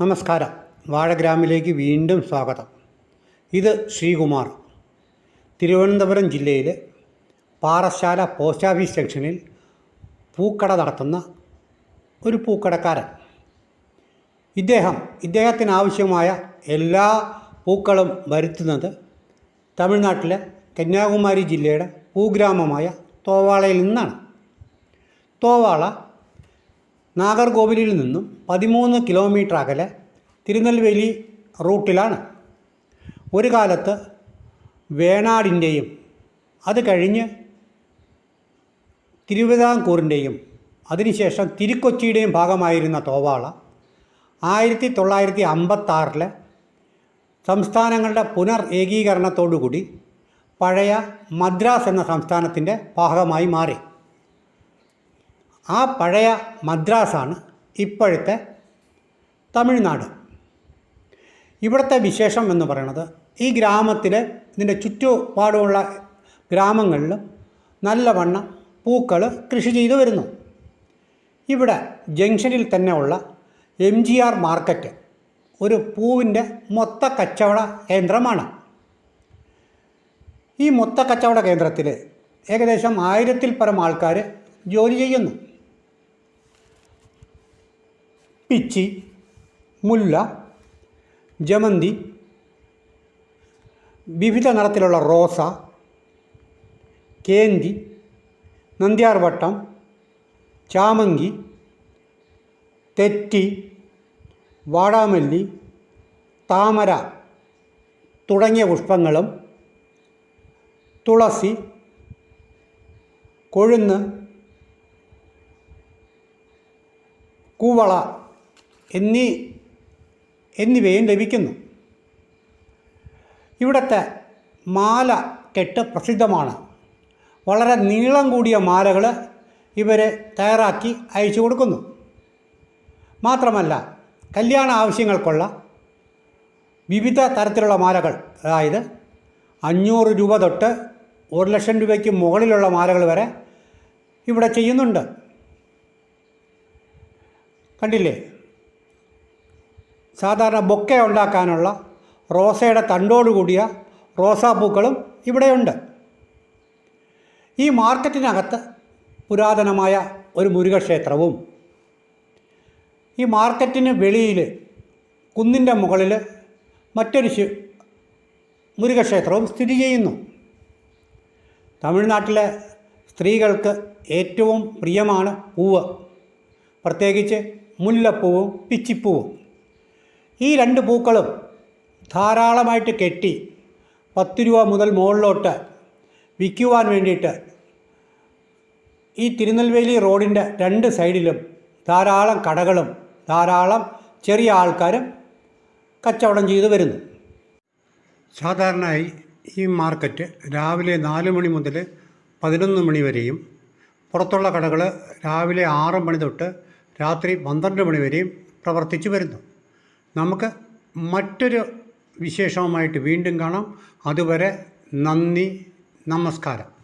നമസ്കാരം. വാഴഗ്രാമിലേക്ക് വീണ്ടും സ്വാഗതം. ഇത് ശ്രീകുമാർ. തിരുവനന്തപുരം ജില്ലയിലെ പാറശാല പോസ്റ്റ് ഓഫീസ് ജംഗ്ഷനിൽ പൂക്കട നടത്തുന്ന ഒരു പൂക്കടക്കാരൻ. ഇദ്ദേഹം ഇദ്ദേഹത്തിന് ആവശ്യമായ എല്ലാ പൂക്കളും വരുത്തുന്നത് തമിഴ്നാട്ടിലെ കന്യാകുമാരി ജില്ലയുടെ പൂഗ്രാമമായ തോവാളയിൽ നിന്നാണ്. തോവാള നാഗർകോവിലിൽ നിന്നും പതിമൂന്ന് കിലോമീറ്റർ അകലെ തിരുനെൽവേലി റൂട്ടിലാണ്. ഒരു കാലത്ത് വേണാടിന്റെയും അത് കഴിഞ്ഞ് തിരുവിതാംകൂറിന്റെയും അതിനുശേഷം തിരുക്കൊച്ചിയുടെയും ഭാഗമായിരുന്ന തോവാള ആയിരത്തി തൊള്ളായിരത്തി അമ്പത്താറിലെ സംസ്ഥാനങ്ങളുടെ പുനർ ഏകീകരണത്തോടുകൂടി പഴയ മദ്രാസ് എന്ന സംസ്ഥാനത്തിന്റെ ഭാഗമായി മാറി. ആ പഴയ മദ്രാസാണ് ഇപ്പോഴത്തെ തമിഴ്നാട്. ഇവിടുത്തെ വിശേഷം എന്ന് പറയുന്നത് ഈ ഗ്രാമത്തിൽ ഇതിന്റെ ചുറ്റുപാടുമുള്ള ഗ്രാമങ്ങളിലും നല്ലവണ്ണം പൂക്കൾ കൃഷി ചെയ്തു വരുന്നു. ഇവിടെ ജംഗ്ഷനിൽ തന്നെ ഉള്ള എം ജി ആർ മാർക്കറ്റ് ഒരു പൂവിന്റെ മൊത്ത കച്ചവട കേന്ദ്രമാണ്. ഈ മൊത്ത കച്ചവട കേന്ദ്രത്തിൽ ഏകദേശം ആയിരത്തിൽ പരം ആൾക്കാർ ജോലി ചെയ്യുന്നു. പിച്ചി മുല്ല ജമന്തി വിവിധ നിറത്തിലുള്ള റോസ കേന്തി നന്ദ്യാർവട്ടം ചാമങ്കി തെറ്റി വാടാമല്ലി താമര തുടങ്ങിയ പുഷ്പങ്ങളും തുളസി കൊഴുന്ന് കൂവള എന്നീ എന്നിവയും ലഭിക്കുന്നു. ഇവിടുത്തെ മാല കെട്ട് പ്രസിദ്ധമാണ്. വളരെ നീളം കൂടിയ മാലകൾ ഇവർ തയ്യാറാക്കി അയച്ചു കൊടുക്കുന്നു. മാത്രമല്ല കല്യാണ ആവശ്യങ്ങൾക്കുള്ള വിവിധ തരത്തിലുള്ള മാലകൾ അതായത് അഞ്ഞൂറ് രൂപ തൊട്ട് ഒരു ലക്ഷം രൂപയ്ക്ക് മുകളിലുള്ള മാലകൾ വരെ ഇവിടെ ചെയ്യുന്നുണ്ട്. കണ്ടില്ലേ? സാധാരണ ബൊക്കെ ഉണ്ടാക്കാനുള്ള റോസയുടെ തണ്ടോട് കൂടിയ റോസാപ്പൂക്കളും ഇവിടെയുണ്ട്. ഈ മാർക്കറ്റിനകത്ത് പുരാതനമായ ഒരു മുരുകക്ഷേത്രവും ഈ മാർക്കറ്റിന് വെളിയിൽ കുന്നിന്റെ മുകളിൽ മറ്റൊരു ശി മുരുകക്ഷേത്രവും സ്ഥിതി ചെയ്യുന്നു. തമിഴ്നാട്ടിലെ സ്ത്രീകൾക്ക് ഏറ്റവും പ്രിയമാണ് പൂവ്. പ്രത്യേകിച്ച് മുല്ലപ്പൂവും പിച്ചിപ്പൂവും. ഈ രണ്ട് പൂക്കളും ധാരാളമായിട്ട് കെട്ടി പത്ത് രൂപ മുതൽ മുകളിലോട്ട് വിൽക്കുവാൻ വേണ്ടിയിട്ട് ഈ തിരുനെൽവേലി റോഡിന്റെ രണ്ട് സൈഡിലും ധാരാളം കടകളും ധാരാളം ചെറിയ ആൾക്കാരും കച്ചവടം ചെയ്തു വരുന്നു. സാധാരണയായി ഈ മാർക്കറ്റ് രാവിലെ നാല് മണി മുതൽ പതിനൊന്ന് മണി വരെയും പുറത്തുള്ള കടകൾ രാവിലെ ആറ് മണി തൊട്ട് രാത്രി പന്ത്രണ്ട് മണി വരെയും പ്രവർത്തിച്ചു വരുന്നു. നമുക്ക് മറ്റൊരു വിശേഷവുമായിട്ട് വീണ്ടും കാണാം. അതുവരെ നന്ദി നമസ്കാരം.